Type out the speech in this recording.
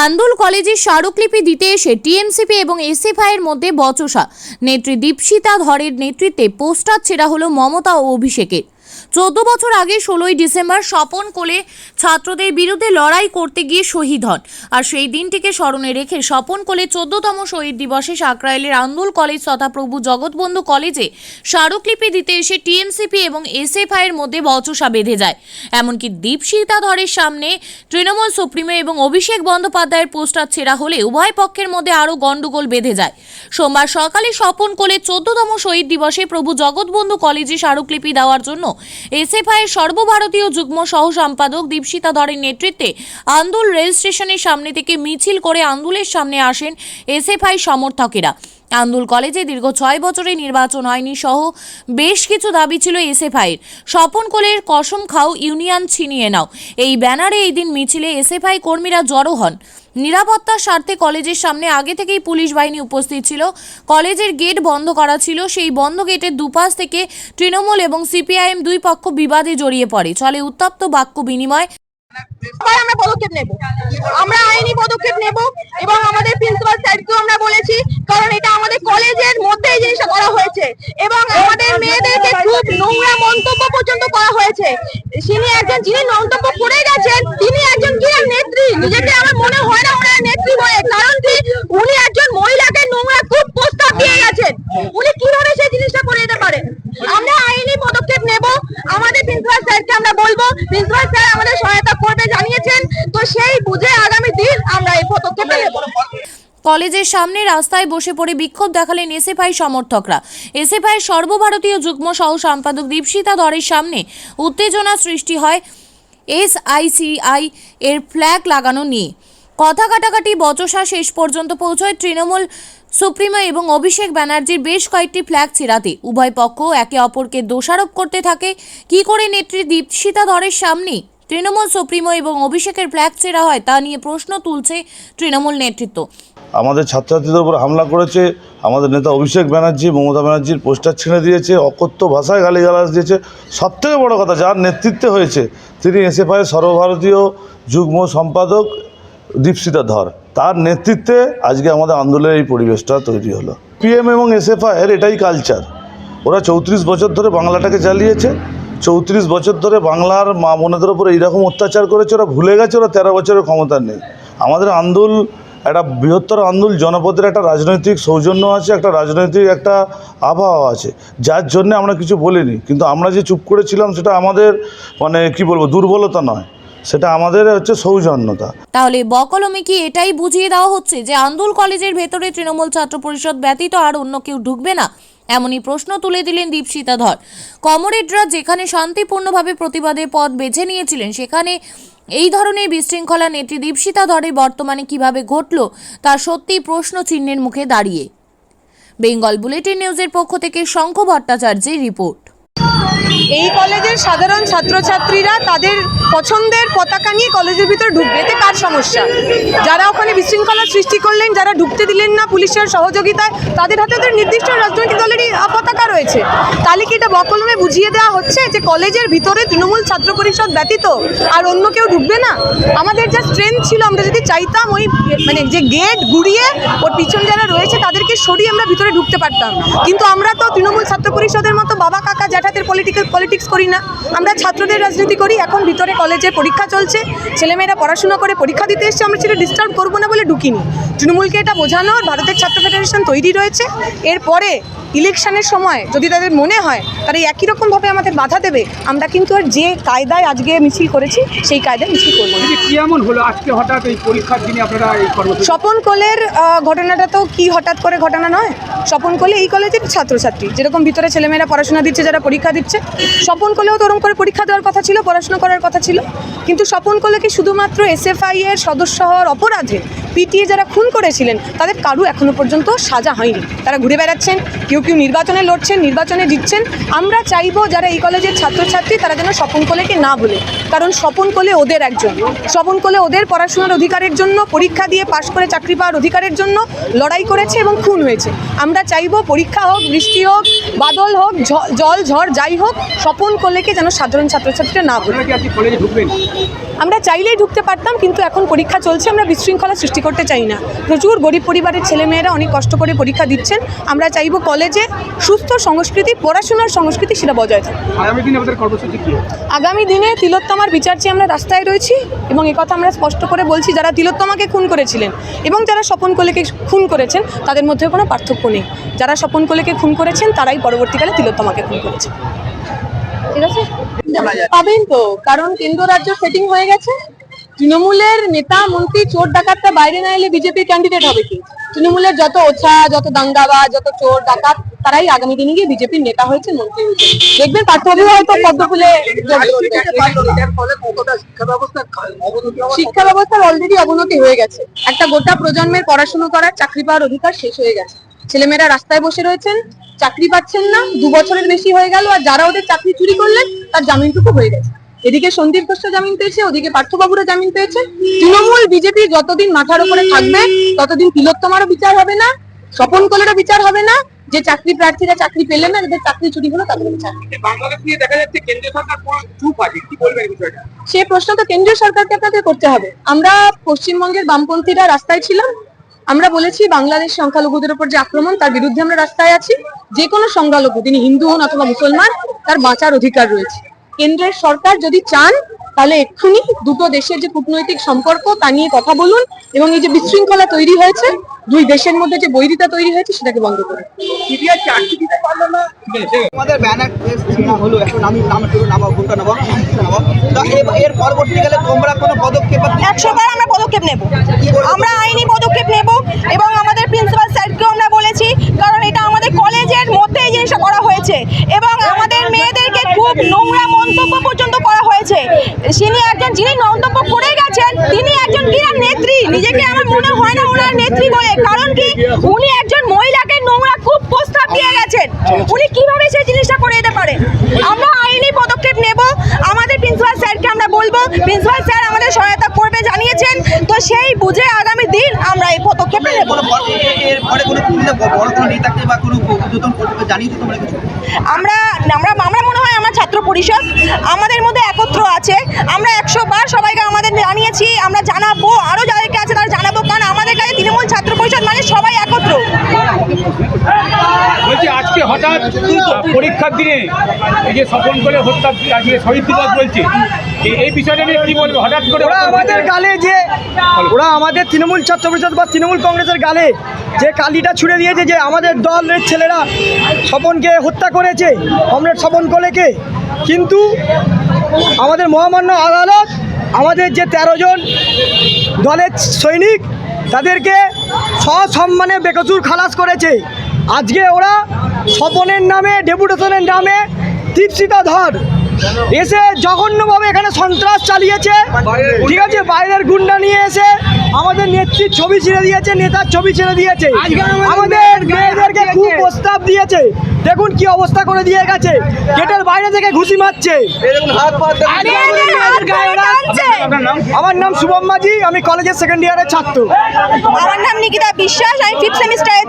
আন্দুল কলেজে স্মারকলিপি দিতে এসে টিএমসিপি এবং এসএফআই এর মধ্যে বচসা। নেত্রী দীপশিতা ধরের নেতৃত্বে পোস্টার ছেঁড়া হলো মমতা ও অভিষেকের। চোদ্দ বছর আগে ষোলোই ডিসেম্বর স্বপন কোলে ছাত্রদের বিরুদ্ধে লড়াই করতে গিয়ে শহীদ হন। আর সেই দিনটিকে স্মরণে রেখে স্বপন কোলে চোদ্দতম শহীদ দিবসে সাকরাইলের আন্দুল কলেজ তথা প্রভু জগৎবন্ধু কলেজে স্মারকলিপি দিতে এসে টিএমসিপি এবং এসএফআই এর মধ্যে বচসা বেঁধে যায়। এমনকি দীপশিতা ধরের সামনে তৃণমূল সুপ্রিমো এবং অভিষেক বন্দ্যোপাধ্যায়ের পোস্টার ছেঁড়া হলে উভয় পক্ষের মধ্যে আরও গন্ডগোল বেঁধে যায়। সোমবার সকালে স্বপন কোলে চোদ্দতম শহীদ দিবসে প্রভু জগৎবন্ধু কলেজে স্মারকলিপি দেওয়ার জন্য এসএফআই সর্বভারতীয় যুগ্ম সহ সম্পাদক দীপশিতা ধরের নেতৃত্বে আন্দুল রেল স্টেশনের সামনে থেকে মিছিল করে আন্দুলের সামনে আসেন এসএফআই সমর্থকেরা। আন্দুল কলেজে দীর্ঘ ছয় বছরে নির্বাচন হয়নি সহ বেশ কিছু দাবি ছিল এসএফআইয়ের। স্বপন কোলের কসম খাও ইউনিয়ন ছিনিয়ে নাও। এই ব্যানারে এই দিন মিছিলে এসএফআই কর্মীরা জড়ো হন। নিরাপত্তার স্বার্থে কলেজের সামনে আগে থেকেই পুলিশ বাহিনী উপস্থিত ছিল। কলেজের গেট বন্ধ করা ছিল। সেই বন্ধ গেটের দুপাশ থেকে তৃণমূল এবং সিপিআইএম দুই পক্ষ বিবাদে জড়িয়ে পড়ে। চলে উত্তপ্ত বাক্য বিনিময়। এবার আমরা পদক্ষেপ নেব। আমরা আইনি পদক্ষেপ নেব এবং আমাদের প্রিন্সিপাল স্যারকেও আমরা বলেছি, কারণ এটা আমাদের কলেজের মধ্যে এই জিনিসটা করা হয়েছে এবং আমাদের মেয়েদেরকে খুব নোংরা মন্তব্য পর্যন্ত করা হয়েছে। তিনি একজন যিনি মন্তব্য করে গেছেন, তিনি একজন কি নেত্রী? নিজেকে আমার মনে হয় না ওনার নেত্রী বলে, কারণ কি উনি একজন মহিলাকে নোংরা খুব প্রস্তাব দিয়ে গেছেন উনি কীভাবে সেই জিনিসটা করে যেতে পারেন আমরা আইনি পদক্ষেপ নেব আমাদের প্রিন্সিপাল স্যারকে আমরা বলব প্রিন্সিপাল স্যার আমাদের সহায়তা করবে জানিয়েছেন তো সেই বুঝে আগামী দিন আমরা এই পদক্ষেপ নেব কলেজের সামনে রাস্তায় বসে পড়ে বিক্ষোভ দেখালেন এসএফআই সমর্থকরা। এসএফআই সর্বভারতীয় যুগ্ম সহ সম্পাদক দীপশিতা দরের সামনে উত্তেজনা সৃষ্টি হয় এসআইসিআই এর ফ্ল্যাগ লাগানো নিয়ে। কথা কাটাকাটি, বচসা শেষ পর্যন্ত পৌঁছয় তৃণমূল, সুপ্রিমো এবং অভিষেক ব্যানার্জির বেশ কয়েকটি ফ্ল্যাগ ছেড়াতে। উভয় পক্ষ একে অপরকে দোষারোপ করতে থাকে। কি করে নেত্রী দীপশিতা ধরের সামনে তৃণমূল, সুপ্রিমো এবং অভিষেকের ফ্ল্যাগ ছেঁড়া হয় তা নিয়ে প্রশ্ন তুলছে তৃণমূল নেতৃত্ব। আমাদের ছাত্রছাত্রীদের উপর হামলা করেছে, আমাদের নেতা অভিষেক ব্যানার্জি, মমতা ব্যানার্জির পোস্টার ছিঁড়ে দিয়েছে, অকথ্য ভাষায় গালিগালাজ দিয়েছে। সব থেকে বড় কথা, যার নেতৃত্বে হয়েছে, তিনি এসএফআই সর্বভারতীয় যুগ্ম সম্পাদক দীপশিতা ধর তার নেতৃত্বে আজকে আমাদের আন্দোলনের এই পরিবেশটা তৈরি হলো। পিএম এবং এসএফআই এর এটাই কালচার ওরা চৌত্রিশ বছর ধরে বাংলাটাকে চালিয়েছে, চৌত্রিশ বছর ধরে বাংলার মা বোনেদের উপর এইরকম অত্যাচার করেছে, ওরা ভুলে গেছে, ওরা তেরো বছরের ক্ষমতা নেই। আমাদের আন্দোল একটা বৃহত্তর আন্দোলন, জনপদের একটা রাজনৈতিক সৌজন্য আছে, একটা রাজনৈতিক একটা আবহাওয়া আছে, যার জন্য আমরা কিছু বলিনি। কিন্তু আমরা যে চুপ করেছিলাম সেটা আমাদের মানে কি বলব, দুর্বলতা নয়, সেটা আমাদের হচ্ছে সৌজন্যতা। তাহলে বকলমে কি এটাই বুঝিয়ে দেওয়া হচ্ছে যে আন্দুল কলেজের ভেতরে তৃণমূল ছাত্র পরিষদ ব্যতীত আর অন্য কেউ ঢুকবে না? এমনই প্রশ্ন তুলে দিলেন দীপশিতা ধর। কমরেডরা যেখানে শান্তিপূর্ণভাবে প্রতিবাদের পথ বেছে নিয়েছিলেন, সেখানে এই ধরনের বিশৃঙ্খলা নেত্রী দীপশিতা ধরে বর্তমানে কীভাবে ঘটল, তা সত্যি প্রশ্ন চিহ্নের মুখে দাঁড়িয়ে। বেঙ্গল বুলেটিন নিউজের পক্ষ থেকে শঙ্খ ভট্টাচার্যের রিপোর্ট। এই কলেজের সাধারণ ছাত্রছাত্রীরা তাদের পছন্দের পতাকা নিয়ে কলেজের ভিতরে ঢুকবে, এতে কার সমস্যা? যারা ওখানে বিশৃঙ্খলা সৃষ্টি করলেন, যারা ঢুকতে দিলেন না পুলিশের সহযোগিতায়, তাদের হাতে ওদের নির্দিষ্ট রাজনৈতিক দলেরই পতাকা রয়েছে। তাহলে কি এটা বকলমে বুঝিয়ে দেওয়া হচ্ছে যে কলেজের ভিতরে তৃণমূল ছাত্র পরিষদ ব্যতীত আর অন্য কেউ ঢুকবে না? আমাদের যা স্ট্রেংথ ছিল, আমরা যদি চাইতাম ওই মানে যে গেট ঘুরিয়ে ওর পিছন যারা রয়েছে, তাদেরকে সরিয়ে আমরা ভিতরে ঢুকতে পারতাম। কিন্তু আমরা তো তৃণমূল ছাত্র পরিষদের মতো বাবা, কাকা, জ্যাঠাদের পলিটিক্যাল পলিটিক্স করি না। আমরা ছাত্রদের রাজনীতি করি, এখন ভিতরে কলেজে পরীক্ষা চলছে, ছেলেমেয়েরা পড়াশোনা করে পরীক্ষা দিতে এসছে, আমরা সেটা ডিস্টার্ব করব না বলে ঢুকিনি। তৃণমূলকে এটা বোঝানোর ভারতের ছাত্র ফেডারেশন তৈরি রয়েছে। এরপরে ইলেকশনের সময় যদি তাদের মনে হয় তারা একই রকমভাবে আমাদের বাধা দেবে আমরা কিন্তু আর যে কায়দায় আজকে মিছিল করেছি সেই কায়দায় মিছিল করব কি হলো আজকে হঠাৎ এই পরীক্ষার দিনে আপনারা স্বপন কোলের ঘটনাটা তো কি হঠাৎ করে ঘটনা নয়? স্বপন কোলে এই কলেজের ছাত্রছাত্রী যেরকম ভিতরে ছেলেমেয়েরা পড়াশোনা দিচ্ছে যারা পরীক্ষা দিচ্ছে। স্বপন কোলেও তো ওরকম করে পরীক্ষা দেওয়ার কথা ছিল পড়াশোনা করার কথা ছিল। কিন্তু স্বপন কোলেকে শুধুমাত্র এসএফআই এর সদস্য হওয়ার অপরাধে পিটিএ যারা খুন করেছিলেন তাদের কারু এখনও পর্যন্ত সাজা হয়নি। তারা ঘুরে বেড়াচ্ছেন কেউ কেউ নির্বাচনে লড়ছেন নির্বাচনে জিতছেন। আমরা চাইব যারা এই কলেজের ছাত্রছাত্রী তারা যেন স্বপন কোলেকে না বলে। কারণ স্বপন কোলে ওদের একজন। স্বপন কোলে ওদের পড়াশোনার অধিকারের জন্য পরীক্ষা দিয়ে পাশ করে চাকরি পাওয়ার অধিকারের জন্য লড়াই করেছে এবং খুন হয়েছে। আমরা চাইব পরীক্ষা হোক বৃষ্টি হোক বাদল হোক ঝ- জল ঝড় যাই হোক স্বপন কোলেকে যেন সাধারণ ছাত্রছাত্রীরা না বলে। আমরা চাইলেই ঢুকতে পারতাম কিন্তু এখন পরীক্ষা চলছে আমরা বিশৃঙ্খলা সৃষ্টি করতে চাই না। প্রচুর গরিব পরিবারের ছেলেমেয়েরা অনেক কষ্ট করে পরীক্ষা দিচ্ছেন। আমরা চাইব কলেজে সুস্থ সংস্কৃতি পড়াশোনার সংস্কৃতি সেটা বজায় থাকে। আগামী দিনে আমাদের কর্মসূচি কি? আগামী দিনে তিলোত্তমার বিচার চেয়ে আমরা রাস্তায় রয়েছি এবং কথা আমরা স্পষ্ট করে বলছি যারা তিলোত্তমাকে খুন করেছিলেন এবং যারা স্বপন কোলেকে খুন করেছেন তাদের মধ্যে কোনো পার্থক্য নেই। যারা স্বপন কোলেকে খুন করেছেন তারাই পরবর্তীকালে তিলোত্তমাকে খুন করেছেন ঠিক আছে? পাবেন তো কারণ কেন্দ্র রাজ্য সেটিং হয়ে গেছে। তৃণমূলের নেতা, মন্ত্রী, চোর ডাকাতটা বাইরে না এলে বিজেপির ক্যান্ডিডেট হবে কি? তৃণমূলের যত ওছা, যত দাঙ্গাবাজ, যত চোর, ডাকাত, তারাই আগামী দিনে গিয়ে বিজেপির নেতা হয়েছে মন্ত্রী হয়েছে দেখবেন পার্থবী হয়তো পদ্ম ফুলে শিক্ষা ব্যবস্থার অলরেডি অবনতি হয়ে গেছে। একটা গোটা প্রজন্মের পড়াশুনো করার চাকরি পাওয়ার অধিকার শেষ হয়ে গেছে। ছেলেমেয়েরা রাস্তায় বসে রয়েছেন, চাকরি পাচ্ছেন না, দু বছরের বেশি হয়ে গেল, আর যারা ওদের চাকরি চুরি করলেন, তার জামিনটুকু হয়ে গেছে। এদিকে সন্দীপ ঘোষ জামিন পেয়েছে ওদিকে পার্থবাবুরা জামিন পেয়েছে। তৃণমূল বিজেপি যতদিন মাথার উপরে থাকবে ততদিন তিলোত্তমারও বিচার হবে না স্বপন কোলেরও বিচার হবে না যে চাকরি প্রার্থীরা চাকরি পেলেন না যাদের চাকরি চুরি হলো তাদের বিচার সে প্রশ্ন তো কেন্দ্রীয় সরকারকে আপনাদের করতে হবে। আমরা পশ্চিমবঙ্গের বামপন্থীরা রাস্তায় ছিলাম আমরা বলেছি বাংলাদেশ সংখ্যালঘুদের উপর যে আক্রমণ তার বিরুদ্ধে আমরা রাস্তায় আছি। যে কোনো সংখ্যালঘু তিনি হিন্দু হন অথবা মুসলমান তার বাঁচার অধিকার রয়েছে। কেন্দ্রের সরকার যদি চান তাহলে এক্ষুনি দুটো দেশের যে কূটনৈতিক সম্পর্ক তা নিয়ে কথা বলুন এবং এই যে বিশৃঙ্খলা তৈরি হয়েছে দুই দেশের মধ্যে যে বৈরিতা তৈরি হয়েছে সেটাকে বন্ধ করুন। সিবিআই চাকরি দিতে পারল না। ঠিক আছে আমাদের ব্যানার হলো এখন আমি নাম শুরু নামা ভূমিকা নেব নেব। তো এ- এর পরবর্তীকালে তোমরা কোনো পদক্ষেপ একশো বার আমরা পদক্ষেপ নেব। আমরা আইনি পদক্ষেপ নেব এবং আমাদের প্রিন্সিপাল স্যারকেও আমরা বলেছি কারণ এটা আমাদের কলেজের মধ্যে এই জিনিসটা করা হয়েছে এবং আমাদের মেয়েদেরকে খুব নোংরা মন্তব্য পর্যন্ত করা হয়েছে। তিনি একজন, যিনি মন্তব্য করে গেছেন, তিনি একজন কিনা নেত্রী? নিজেকে আমার মনে হয় না ওনার নেত্রী বলে। কারণ কি, উনি একজন মহিলাকে নোংরা খুব প্রস্তাব দিয়ে গেছেন উনি কীভাবে সেই জিনিসটা করে দিতে পারে আমরা আইনি পদক্ষেপ নেব আমাদের প্রিন্সিপাল স্যারকে আমরা বলব প্রিন্সিপাল স্যার আমাদের সহায়তা করবে জানিয়েছেন। তো সেই বুঝে আগামী দিন আমরা এই পদক্ষেপ নেব। কোনো পর- এ- এর পরে কোনো কোনো বড় কোনো নেতাকে বা কোনো উদ্যোতন কর্তৃপক্ষ জানিয়েছো তোমরা কিছু আমরা আমরা আমরা মনে হয় আমার ছাত্র পরিষদ আমাদের মধ্যে একত্র আছে। আমরা একশো বার সবাইকে আমাদের জানিয়েছি আমরা জানাব আরও যাদেরকে আছে তারা জানাব কারণ আমাদের কাছে তৃণমূল ছাত্র পরিষদ মানে সবাই একত্র বলছি আজকে হঠাৎ পরীক্ষার দিনে এই যে স্বপন করে হত্যা আজকে শহীদ দিবস বলছে এই- বিষয়টা নিয়ে কি বলবে? হঠাৎ করে ওরা আমাদের গালে যে ওরা আমাদের তৃণমূল ছাত্র পরিষদ বা তৃণমূল কংগ্রেসের গালে যে কালিটা ছুড়ে দিয়েছে যে আমাদের দলের ছেলেরা স্বপনকে হত্যা করেছে কমরেড স্বপন কোলেকে। কিন্তু আমাদের মহামান্য আদালত আমাদের যে তেরো জন দলের সৈনিক তাদেরকে সসম্মানে বেকসুর খালাস করেছে। আজকে ওরা স্বপনের নামে ডেপুটেশনের নামে দীপশিতা ধর। এসে জঘন্যভাবে এখানে সন্ত্রাস চালিয়েছে। ঠিক আছে? বাইরের গুন্ডা নিয়ে এসে আমাদের নেত্রীর ছবি ছেড়ে দিয়েছে নেতার ছবি ছেড়ে দিয়েছে। আমাদের মেয়েদেরকে খুব প্রস্তাব দিয়েছে। দেখুন কি অবস্থা করে দিয়ে গেছে। গেটের বাইরে থেকে ঘুষি মারছে। আমার নাম শুভম মাঝি আমি কলেজের সেকেন্ড ইয়ারের ছাত্র। আমার নাম নিকিতা বিশ্বাস আমি ফিফথ সেমিস্টারে